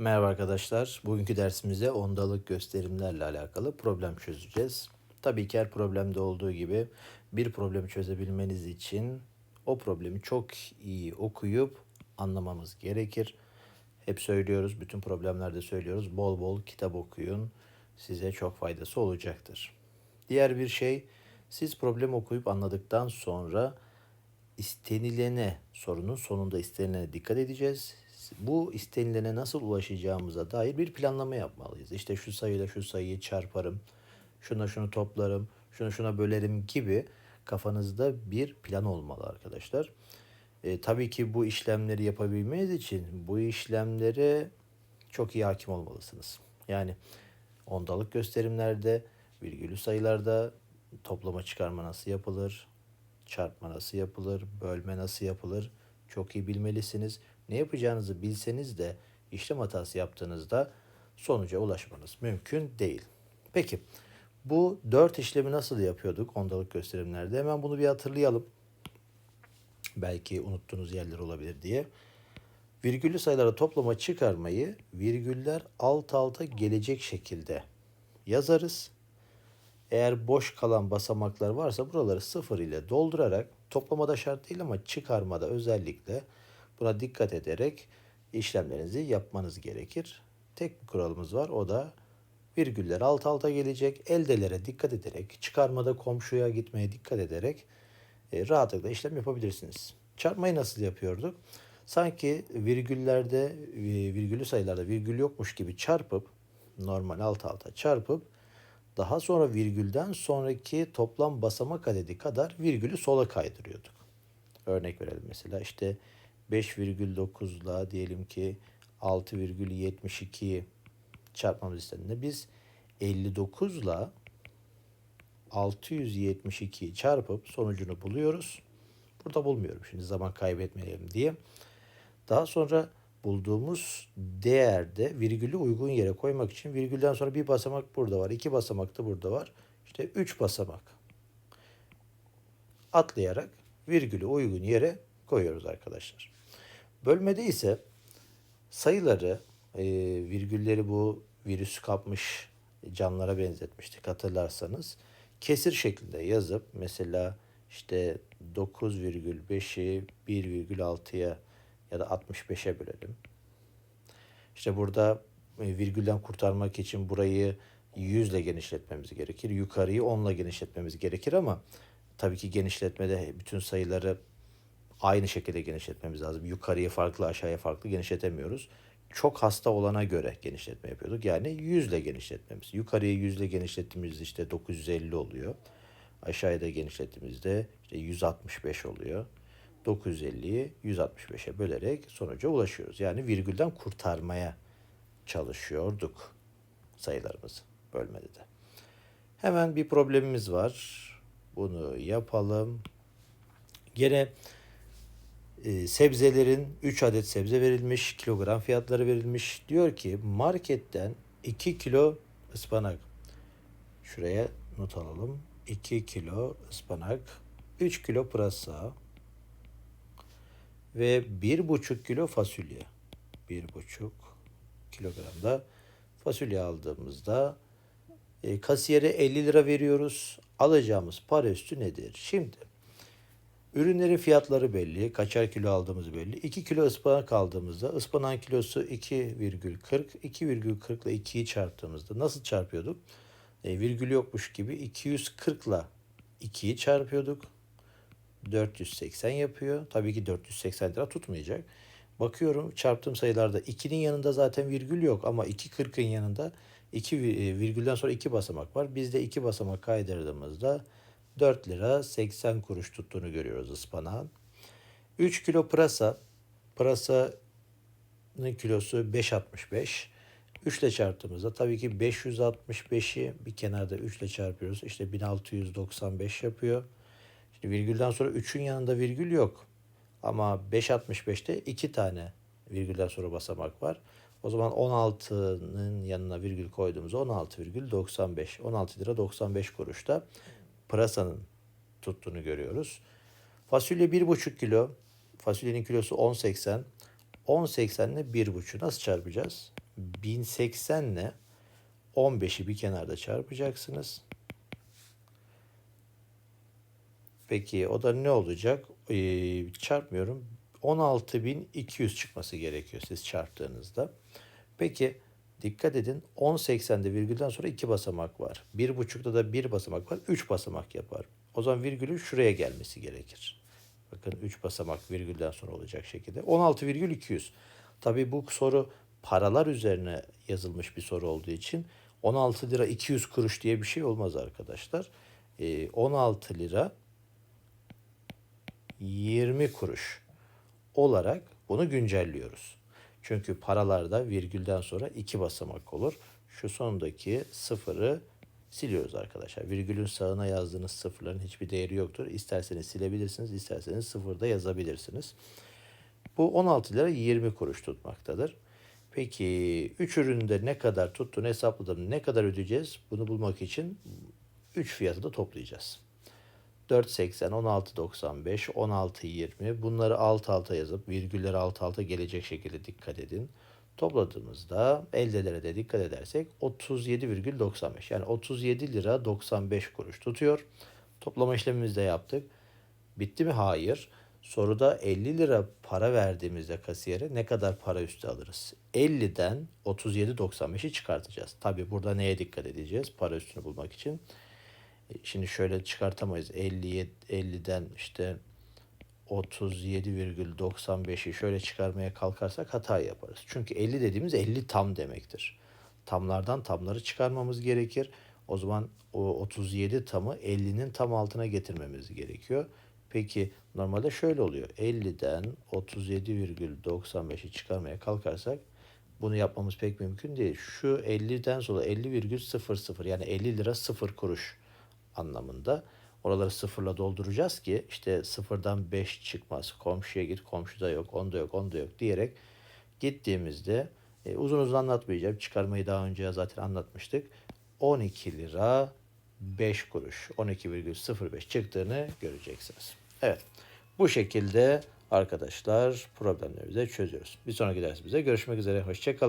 Merhaba arkadaşlar. Bugünkü dersimizde ondalık gösterimlerle alakalı problem çözeceğiz. Tabii ki her problemde olduğu gibi bir problemi çözebilmeniz için o problemi çok iyi okuyup anlamamız gerekir. Hep söylüyoruz, bütün problemlerde söylüyoruz. Bol bol kitap okuyun. Size çok faydası olacaktır. Diğer bir şey, siz problemi okuyup anladıktan sonra istenilene, sorunun sonunda istenilene dikkat edeceğiz. Bu istenilene nasıl ulaşacağımıza dair bir planlama yapmalıyız. İşte şu sayıyla şu sayıyı çarparım, şuna şunu toplarım, şunu şuna bölerim gibi kafanızda bir plan olmalı arkadaşlar. E, tabii ki bu işlemleri yapabilmeniz için bu işlemlere çok iyi hakim olmalısınız. Yani ondalık gösterimlerde, virgülü sayılarda toplama çıkarma nasıl yapılır, çarpma nasıl yapılır, bölme nasıl yapılır çok iyi bilmelisiniz. Ne yapacağınızı bilseniz de işlem hatası yaptığınızda sonuca ulaşmanız mümkün değil. Peki bu dört işlemi nasıl yapıyorduk ondalık gösterimlerde? Hemen bunu bir hatırlayalım. Belki unuttuğunuz yerler olabilir diye. Virgüllü sayılara toplama çıkarmayı virgüller alt alta gelecek şekilde yazarız. Eğer boş kalan basamaklar varsa buraları sıfır ile doldurarak toplamada şart değil ama çıkarmada özellikle buna dikkat ederek işlemlerinizi yapmanız gerekir. Tek bir kuralımız var o da virgüller alt alta gelecek. Eldelere dikkat ederek çıkarmada komşuya gitmeye dikkat ederek e, rahatlıkla işlem yapabilirsiniz. Çarpmayı nasıl yapıyorduk? Sanki virgüllerde, e, virgüllü sayılarda virgül yokmuş gibi çarpıp normal alt alta çarpıp daha sonra virgülden sonraki toplam basamak adedi kadar virgülü sola kaydırıyorduk. Örnek verelim mesela işte 5,9 ile diyelim ki 6,72 çarpmamız istediğinde biz 59 ile 672'yi çarpıp sonucunu buluyoruz. Burada bulmuyorum şimdi zaman kaybetmeyelim diye. Daha sonra bulduğumuz değerde virgülü uygun yere koymak için virgülden sonra bir basamak burada var. iki basamak da burada var. İşte üç basamak. Atlayarak virgülü uygun yere koyuyoruz arkadaşlar. Bölmede ise sayıları, e, virgülleri bu virüs kapmış canlara benzetmiştik hatırlarsanız. Kesir şeklinde yazıp mesela işte 9,5'i 1,6'ya ya da 65'e bölelim. İşte burada e, virgülden kurtarmak için burayı 100 ile genişletmemiz gerekir. Yukarıyı 10 ile genişletmemiz gerekir ama tabii ki genişletmede bütün sayıları aynı şekilde genişletmemiz lazım. Yukarıya farklı, aşağıya farklı genişletemiyoruz. Çok hasta olana göre genişletme yapıyorduk. Yani 100 ile genişletmemiz. Yukarıya 100 ile genişlettiğimizde işte 950 oluyor. Aşağıya da genişlettiğimizde işte 165 oluyor. 950'yi 165'e bölerek sonuca ulaşıyoruz. Yani virgülden kurtarmaya çalışıyorduk sayılarımızı bölmede de. Hemen bir problemimiz var. Bunu yapalım. Gene e, sebzelerin 3 adet sebze verilmiş, kilogram fiyatları verilmiş. Diyor ki marketten 2 kilo ıspanak. Şuraya not alalım. 2 kilo ıspanak, 3 kilo pırasa, ve bir buçuk kilo fasulye. Bir buçuk kilogramda fasulye aldığımızda e, kasiyere 50 lira veriyoruz. Alacağımız para üstü nedir? Şimdi ürünlerin fiyatları belli. Kaçar kilo aldığımız belli. 2 kilo ıspanak aldığımızda ıspanağın kilosu 2,40. 2,40 ile 2'yi çarptığımızda nasıl çarpıyorduk? E, virgül yokmuş gibi 240 ile 2'yi çarpıyorduk. 480 yapıyor. Tabii ki 480 lira tutmayacak. Bakıyorum çarptığım sayılarda 2'nin yanında zaten virgül yok ama 2.40'ın yanında 2 e, virgülden sonra 2 basamak var. Biz de 2 basamak kaydırdığımızda 4 lira 80 kuruş tuttuğunu görüyoruz ıspanağın. 3 kilo pırasa. Pırasanın kilosu 5.65. 3 ile çarptığımızda tabii ki 565'i bir kenarda 3 ile çarpıyoruz. İşte 1695 yapıyor. Şimdi virgülden sonra 3'ün yanında virgül yok. Ama 5.65'te 2 tane virgülden sonra basamak var. O zaman 16'nın yanına virgül koyduğumuzda 16,95. 16 lira 95 kuruşta pırasanın tuttuğunu görüyoruz. Fasulye 1,5 kilo. Fasulyenin kilosu 10.80. 10.80 ile 1,5 nasıl çarpacağız? 1080 ile 15'i bir kenarda çarpacaksınız. Peki o da ne olacak? Ee, çarpmıyorum. 16.200 çıkması gerekiyor siz çarptığınızda. Peki dikkat edin 10.80'de virgülden sonra iki basamak var. 1.5'da da bir basamak var. 3 basamak yapar. O zaman virgülün şuraya gelmesi gerekir. Bakın 3 basamak virgülden sonra olacak şekilde. 16,200. Tabii bu soru paralar üzerine yazılmış bir soru olduğu için 16 lira 200 kuruş diye bir şey olmaz arkadaşlar. Ee, 16 lira 20 kuruş olarak bunu güncelliyoruz. Çünkü paralarda virgülden sonra iki basamak olur. Şu sondaki sıfırı siliyoruz arkadaşlar. Virgülün sağına yazdığınız sıfırların hiçbir değeri yoktur. İsterseniz silebilirsiniz, isterseniz sıfırda yazabilirsiniz. Bu 16 lira 20 kuruş tutmaktadır. Peki 3 üründe ne kadar tuttuğunu hesapladım. Ne kadar ödeyeceğiz? Bunu bulmak için 3 fiyatı da toplayacağız. 4.80, 16.95, 16.20 bunları alt alta yazıp virgülleri alt alta gelecek şekilde dikkat edin. Topladığımızda eldelere de dikkat edersek 37,95 yani 37 lira 95 kuruş tutuyor. Toplama işlemimizi de yaptık. Bitti mi? Hayır. Soruda 50 lira para verdiğimizde kasiyere ne kadar para üstü alırız? 50'den 37.95'i çıkartacağız. Tabi burada neye dikkat edeceğiz para üstünü bulmak için? Şimdi şöyle çıkartamayız. 50 50'den işte 37,95'i şöyle çıkarmaya kalkarsak hata yaparız. Çünkü 50 dediğimiz 50 tam demektir. Tamlardan tamları çıkarmamız gerekir. O zaman o 37 tamı 50'nin tam altına getirmemiz gerekiyor. Peki normalde şöyle oluyor. 50'den 37,95'i çıkarmaya kalkarsak bunu yapmamız pek mümkün değil. Şu 50'den sonra 50,00 yani 50 lira 0 kuruş anlamında. Oraları sıfırla dolduracağız ki işte sıfırdan 5 çıkmaz. Komşuya git komşuda yok, onda yok, onda yok diyerek gittiğimizde e, uzun uzun anlatmayacağım. Çıkarmayı daha önce zaten anlatmıştık. 12 lira 5 kuruş 12,05 çıktığını göreceksiniz. Evet bu şekilde arkadaşlar problemlerimizi çözüyoruz. Bir sonraki dersimizde görüşmek üzere. Hoşçakalın.